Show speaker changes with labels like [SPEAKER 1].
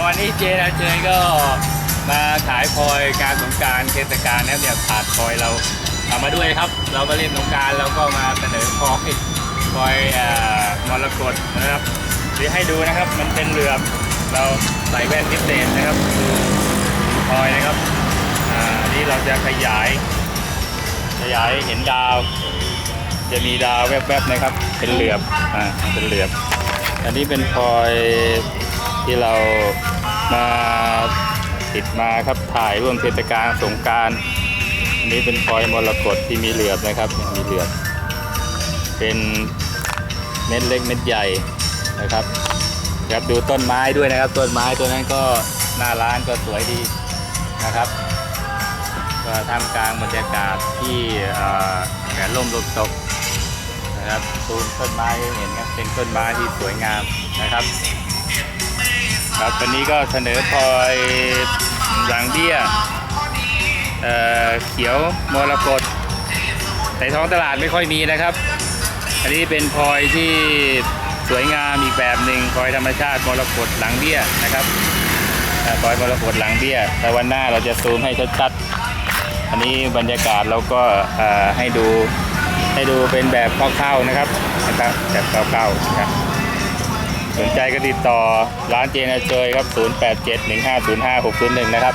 [SPEAKER 1] วันนี้เจนะเจก็มาขายพลอยงานสงการเทศกาลนะครับเนี่ยขาดพลอยเราเอามาด้วยครับ เราก็เล่นสงการเราก็มาเสนอพลอยพลอยมรกตนะครับเดี๋ยวให้ดูนะครับมันเป็นเหลือบเราใส่แว่นพิเศษนะครับดูพลอยนะครับอ่าอันนี้เราจะขยาย ขยายเห็นดาว จะมีดาวแวบๆนะครับ เป็นเหลือบอ่าเป็นเหลือบ อันนี้เป็นพลอย ที่เรามาติดมาครับถ่ายร่วมเทศกาลสงการอันนี้เป็นพลอยมรกตที่มีเหลือบนะครับมีเหลือบ เป็นเม็ดเล็กเม็ดใหญ่นะครับครับดูต้นไม้ด้วยนะครับ ต้นไม้ตัวนั้นก็หน้าร้านก็สวยดีนะครับก็ท่ามกลางบรรยากาศที่เอ่อแดดร่มลมตกนะครับตูมต้นไม้เห็นครับเป็นต้นไม้ที่สวยงามนะครับ ครับวันนี้ก็เสนอพลอยหลังเบี้ยเอ่อเขียวมรกตในท้องตลาดไม่ค่อยมีนะครับ อันนี้เป็นพลอยที่สวยงามอีกแบบหนึ่งพลอยธรรมชาติมรกตหลังเบี้ยนะครับพลอยมรกตหลังเบี้ยแต่วันหน้าเราจะซูมให้ชัดๆอันนี้บรรยากาศเราก็ให้ดูให้ดูเป็นแบบคร่าวๆนะครับนะครับแบบคร่าวๆนะครับ สนใจก็ติดต่อร้านเจนาเจยครับ 0871505601 นะครับ